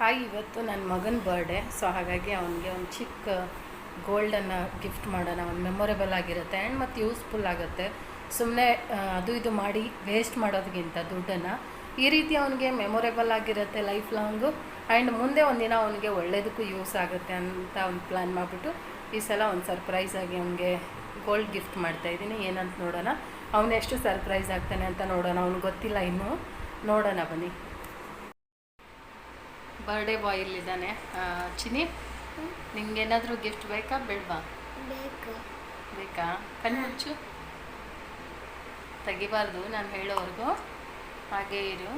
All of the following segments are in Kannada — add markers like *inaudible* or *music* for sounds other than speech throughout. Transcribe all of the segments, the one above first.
ಹಾಯ್ ಇವತ್ತು ನನ್ನ ಮಗನ ಬರ್ಡೇ ಸೊ ಹಾಗಾಗಿ ಅವನಿಗೆ ಒಂದು ಚಿಕ್ಕ ಗೋಲ್ಡನ್ನು ಗಿಫ್ಟ್ ಮಾಡೋಣ, ಒಂದು ಮೆಮೊರೇಬಲ್ ಆಗಿರುತ್ತೆ ಆ್ಯಂಡ್ ಮತ್ತು ಯೂಸ್ಫುಲ್ ಆಗುತ್ತೆ. ಸುಮ್ಮನೆ ಅದು ಇದು ಮಾಡಿ ವೇಸ್ಟ್ ಮಾಡೋದಕ್ಕಿಂತ ದುಡ್ಡನ್ನು ಈ ರೀತಿ ಅವನಿಗೆ ಮೆಮೊರೇಬಲ್ ಆಗಿರುತ್ತೆ ಲೈಫ್ ಲಾಂಗು ಆ್ಯಂಡ್ ಮುಂದೆ ಒಂದಿನ ಅವನಿಗೆ ಒಳ್ಳೇದಕ್ಕೂ ಯೂಸ್ ಆಗುತ್ತೆ ಅಂತ ಒಂದು ಪ್ಲ್ಯಾನ್ ಮಾಡಿಬಿಟ್ಟು ಈ ಸಲ ಒಂದು ಸರ್ಪ್ರೈಸ್ ಆಗಿ ಅವನಿಗೆ ಗೋಲ್ಡ್ ಗಿಫ್ಟ್ ಮಾಡ್ತಾ ಇದ್ದೀನಿ. ಏನಂತ ನೋಡೋಣ. ಅವನೆಷ್ಟು ಸರ್ಪ್ರೈಸ್ ಆಗ್ತಾನೆ ಅಂತ ನೋಡೋಣ. ಅವ್ನಿಗೆ ಗೊತ್ತಿಲ್ಲ ಇನ್ನೂ. ನೋಡೋಣ ಬನ್ನಿ. Birthday boy ಇಲ್ಲಿದ್ದಾನೆ. ಚಿನಿ ಏನಾದರೂ ಗಿಫ್ಟ್ ಬೇಕಾ? ಬೇಡವಾ? ಬೇಕು. ಬೇಕಾ? ಕಣ್ಣು ಮುಚ್ಚು. ತೆಗಿಬಾರ್ದು ನಾನು ಹೇಳೋವರೆಗೂ. ಹಾಗೇ ಇರು.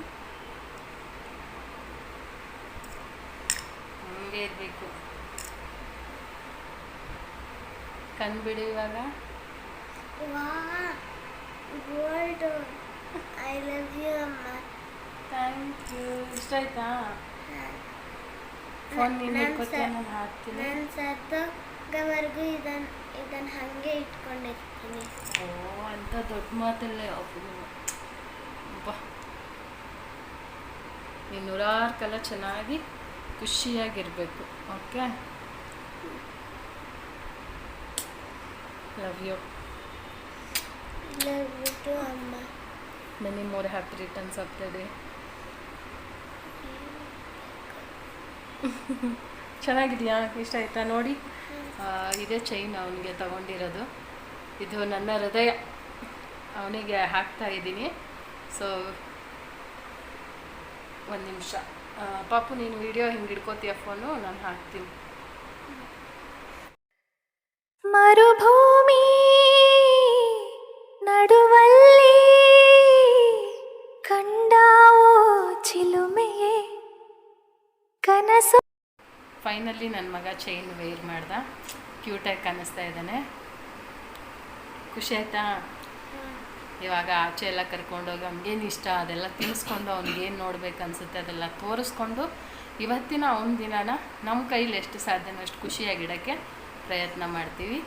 ಹಂಗೆ ಇರಬೇಕು. ಕಣ್ಣು ಬಿಡು ಇವಾಗ. ಗೋಲ್ಡ್. ಐ ಲವ್ ಯು ಅಮ್ಮ. ಥ್ಯಾಂಕ್ ಯು ಇಷ್ಟ ಆಯ್ತಾ? ಫೋನ್ ನೀನು ಇಟ್ಕೋತೀಯ ನಾನು ಹಾಕ್ತೀನಿ. ನಾನು ಸತ್ತೋಗವರೆಗೂ ಇದನ್ನ ಇದನ್ನ ಹಾಗೆ ಇಟ್ಕೊಂಡಿರ್ತೀನಿ. ಓ ಅಂತ ದೊಡ್ಡ ಮಾತಲ್ಲೇ ಅಪ್ಪ ನೀನು. ನೂರಾರು ಕಾಲ ಚೆನ್ನಾಗಿ ಖುಷಿಯಾಗಿರಬೇಕು okay? Love you love you too ಅಮ್ಮ. Many more happy returns of the day *laughs* ಚೆನ್ನಾಗಿದೆಯಾ? ಇಷ್ಟ ಆಯ್ತಾ? ನೋಡಿ. ಇದೇ ಚೈನ್ ಅವನಿಗೆ ತಗೊಂಡಿರೋದು. ಇದು ನನ್ನ ಹೃದಯ. ಅವನಿಗೆ ಹಾಕ್ತಾ ಇದ್ದೀನಿ. ಸೊ ಒಂದು ನಿಮಿಷ. ಪಾಪು, ನೀನು ವಿಡಿಯೋ ಹಿಂಗೆ ಹಿಡ್ಕೋತೀಯ ಫೋನು ನಾನು ಹಾಕ್ತೀನಿ. ಮರುಭೂಮಿ ನಡುವಲ್ಲಿ ಕಂಡಾವೋ ಚಿಲುಮೆಯೇ ಕನಸು. ಫೈನಲಿ ನನ್ನ ಮಗ ಚೈನ್ ವೇರ್ ಮಾಡ್ದ. ಕ್ಯೂಟಾಗಿ ಕಾಣಿಸ್ತಾ ಇದ್ದಾನೆ. ಖುಷಿ ಆಯ್ತಾ? ಇವಾಗ ಆಚೆ ಎಲ್ಲ ಕರ್ಕೊಂಡೋಗಿ ಅವ್ನಿಗೇನು ಇಷ್ಟ? ಅದೆಲ್ಲ ತಿನ್ನಿಸ್ಕೊಂಡು ಅವ್ನಿಗೇನು ನೋಡ್ಬೇಕು ಅನ್ಸುತ್ತೆ? ಅದೆಲ್ಲ ತೋರಿಸ್ಕೊಂಡು ಇವತ್ತಿನ ಅವನ ದಿನಾನ ನಮ್ಮ ಕೈಲಿ ಎಷ್ಟು ಸಾಧ್ಯನೋ ಅಷ್ಟು ಖುಷಿಯಾಗಿಡೋಕ್ಕೆ ಪ್ರಯತ್ನ ಮಾಡ್ತೀವಿ.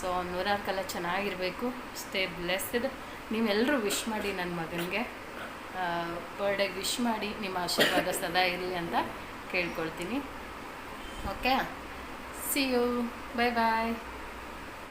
ಸೊ ನೂರಾರು ಕಾಲ ಚೆನ್ನಾಗಿರಬೇಕು. ಸ್ಟೇ ಬ್ಲೆಸ್ಡ್ ನೀವೆಲ್ಲರೂ ವಿಶ್ ಮಾಡಿ ನನ್ನ ಮಗನಿಗೆ. ಬರ್ಡೇಗೆ ವಿಶ್ ಮಾಡಿ. ನಿಮ್ಮ ಆಶೀರ್ವಾದ ಸದಾ ಇರಲಿ ಅಂತ ಕೇಳ್ಕೊಳ್ತೀನಿ. Okay see you bye bye